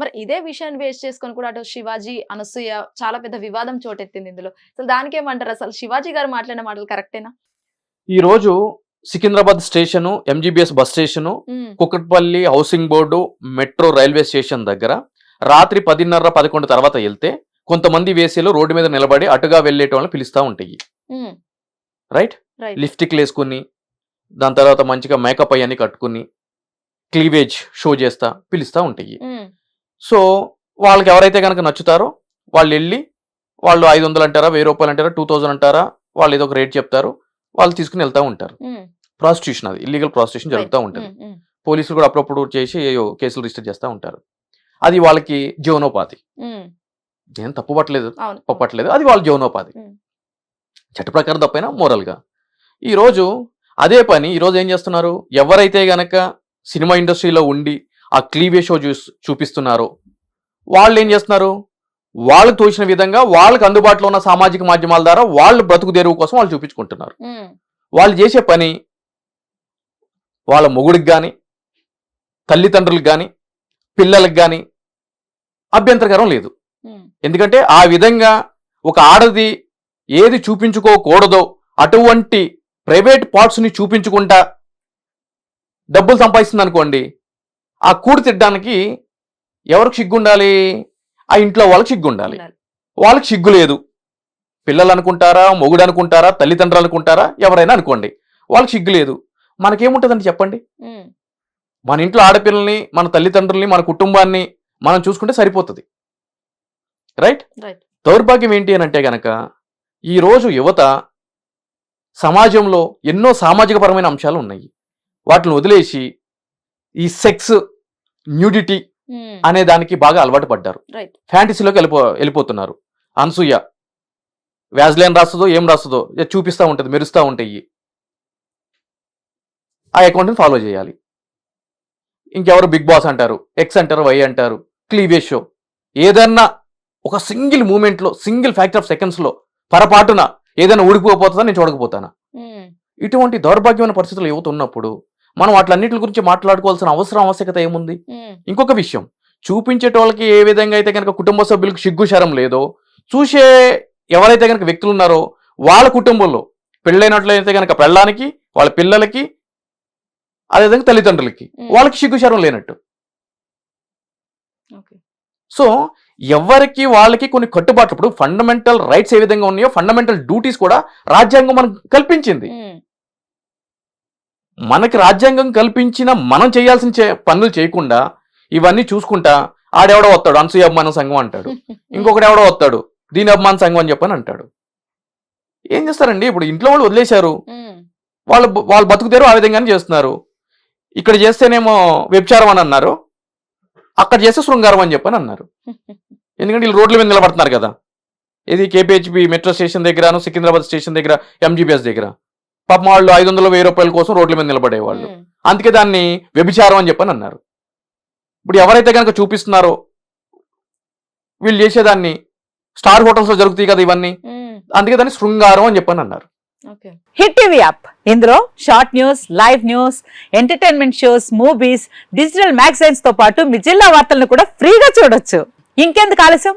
మరి ఇదే విషయాన్ని బేస్ చేసుకొని కూడా అటు శివాజీ అనసూయ చాలా పెద్ద వివాదం చోటెత్తింది ఇందులో. అసలు దానికి ఏమంటారు అసలు శివాజీ గారు మాట్లాడిన మాటలు కరెక్టేనా ఈ రోజు Secunderabad station MGBS bus station Kukatpally housing board metro railway station దగ్గర రాత్రి పదిన్నర పదకొండు తర్వాత వెళ్తే కొంతమంది వేసేలు రోడ్డు మీద నిలబడి అటుగా వెళ్ళేటోళ్ళని పిలుస్తూ ఉంటాయి. రైట్ లిప్స్టిక్లు వేసుకుని దాని తర్వాత మంచిగా మేకప్ అయ్యని కట్టుకుని క్లీవేజ్ షో చేస్తా పిలుస్తూ ఉంటాయి. సో వాళ్ళకి ఎవరైతే కనుక నచ్చుతారో వాళ్ళు వెళ్ళి వాళ్ళు ఐదు వందలు అంటారా వెయ్యి రూపాయలు అంటారా టూ థౌజండ్ అంటారా వాళ్ళు ఏదో ఒక రేట్ చెప్తారు వాళ్ళు తీసుకుని వెళ్తూ ఉంటారు. ప్రాస్టిట్యూషన్ అది ఇల్లీగల్ ప్రాస్టిట్యూషన్ జరుగుతూ ఉంటుంది. పోలీసులు కూడా అప్పుడప్పుడు చేసి ఏయో కేసులు రిజిస్టర్ చేస్తూ ఉంటారు. అది వాళ్ళకి జీవనోపాధి. నేను తప్పు పట్టలేదు. అవును. పట్టలేదు. అది వాళ్ళ జీవనోపాధి. చట్ట ప్రకారం తప్పైనా మోరల్గా. ఈరోజు అదే పని ఈరోజు ఏం చేస్తున్నారు? ఎవరైతే గనక సినిమా ఇండస్ట్రీలో ఉండి ఆ క్లీవే షో చూ చూపిస్తున్నారో వాళ్ళు ఏం చేస్తున్నారు వాళ్ళకు తోచిన విధంగా వాళ్ళకి అందుబాటులో ఉన్న సామాజిక మాధ్యమాల ద్వారా వాళ్ళు బ్రతుకు తెరువు కోసం వాళ్ళు చూపించుకుంటున్నారు. వాళ్ళు చేసే పని వాళ్ళ మొగుడికి కానీ తల్లిదండ్రులకు కానీ పిల్లలకు కానీ అభ్యంతరకరం లేదు. ఎందుకంటే ఆ విధంగా ఒక ఆడది ఏది చూపించుకోకూడదో అటువంటి ప్రైవేట్ పార్ట్స్ని చూపించుకుంటా డబ్బులు సంపాదిస్తుంది అనుకోండి ఆ కూడి తిట్టడానికి ఎవరికి సిగ్గు ఉండాలి ఆ ఇంట్లో వాళ్ళకి సిగ్గు ఉండాలి. ఉండాలి. వాళ్ళకి సిగ్గు లేదు. పిల్లలు అనుకుంటారా? మొగుడు అనుకుంటారా? తల్లిదండ్రులు అనుకుంటారా? ఎవరైనా అనుకోండి. వాళ్ళకి సిగ్గు లేదు. మనకేముంటుందండి చెప్పండి. మన ఇంట్లో ఆడపిల్లల్ని మన తల్లిదండ్రుల్ని మన కుటుంబాన్ని మనం చూసుకుంటే సరిపోతుంది. రైట్? రైట్. దౌర్భాగ్యం ఏంటి అని అంటే గనక ఈరోజు యువత సమాజంలో ఎన్నో సామాజికపరమైన అంశాలు ఉన్నాయి. వాటిని వదిలేసి ఈ సెక్స్ న్యూడిటీ ఉమ్. అనే దానికి బాగా అలవాటు పడ్డారు. ఫ్యాంటసీలోకి వెళ్ళిపో వెళ్ళిపోతున్నారు. అనసూయ వ్యాజ్లైన్ రాస్తుందో ఏం రాస్తుందో చూపిస్తూ ఉంటుంది మెరుస్తూ ఉంటాయి. ఆ అకౌంట్ని ఫాలో చేయాలి. ఇంకెవరు బిగ్ బాస్ అంటారు ఎక్స్ అంటారు వై అంటారు క్లీవేజ్ షో ఏదన్నా ఒక సింగిల్ మూమెంట్లో సింగిల్ ఫ్యాక్టర్ ఆఫ్ సెకండ్స్లో పొరపాటున ఏదైనా ఊడిపోతుందా నేను చూడకపోతానా? ఉమ్. ఇటువంటి దౌర్భాగ్యమైన పరిస్థితులు యువత ఉన్నప్పుడు మనం వాటిలన్నిటి గురించి మాట్లాడుకోవాల్సిన అవసరం ఆవశ్యకత ఏముంది. ఇంకొక విషయం చూపించేటోళ్ళకి ఏ విధంగా అయితే కనుక కుటుంబ సభ్యులకు సిగ్గు శరం లేదో చూసే ఎవరైతే కనుక వ్యక్తులు ఉన్నారో వాళ్ళ కుటుంబంలో పెళ్ళైనట్లయితే కనుక పెళ్ళానికి వాళ్ళ పిల్లలకి అదేవిధంగా తల్లిదండ్రులకి. వాళ్ళకి సిగ్గు శరం లేనట్టు సో ఎవరికి వాళ్ళకి కొన్ని కట్టుబాట్లు ఇప్పుడు ఫండమెంటల్ రైట్స్ ఏ విధంగా ఉన్నాయో ఫండమెంటల్ డ్యూటీస్ కూడా రాజ్యాంగం మనకు కల్పించింది. మనకి రాజ్యాంగం కల్పించిన మనం చేయాల్సిన పనులు చేయకుండా ఇవన్నీ చూసుకుంటా ఆడెవడో వస్తాడు అనసూయ అభిమాన సంఘం అంటాడు. ఇంకొకడు ఎవడో వస్తాడు దీని అభిమాన సంఘం అని చెప్పని అంటాడు. ఏం చేస్తారండి? ఇప్పుడు ఇంట్లో వాళ్ళు వదిలేశారు. వాళ్ళు వాళ్ళు బతుకుతారు ఆ విధంగానే చేస్తున్నారు. ఇక్కడ చేస్తేనేమో వ్యభిచారం అని అన్నారు. అక్కడ చేస్తే శృంగారం అని చెప్పని అన్నారు. ఎందుకంటే వీళ్ళు రోడ్ల మీద నిలబడుతున్నారు కదా. ఇది కేపీహెచ్పి మెట్రో స్టేషన్ దగ్గర సికింద్రాబాద్ స్టేషన్ దగ్గర ఎంజీబీఎస్ దగ్గర. పాపం వాళ్ళు ఐదు వందల వెయ్యి రూపాయల కోసం రోడ్ల మీద నిలబడేవాళ్ళు. అందుకే దాన్ని వ్యభిచారం అని చెప్పని అన్నారు. ఇప్పుడు ఎవరైతే కనుక చూపిస్తున్నారో వీళ్ళు చేసేదాన్ని స్టార్ హోటల్స్లో జరుగుతాయి కదా ఇవన్నీ. అందుకే దాన్ని శృంగారం అని చెప్పని అన్నారు. ఓకే. Hit TV app. ఇందులో short news live news entertainment shows movies digital మ్యాగజైన్స్తో పాటు మీ జిల్లా వార్తలను కూడా ఫ్రీగా చూడొచ్చు. ఇంకెందుకు ఆలస్యం?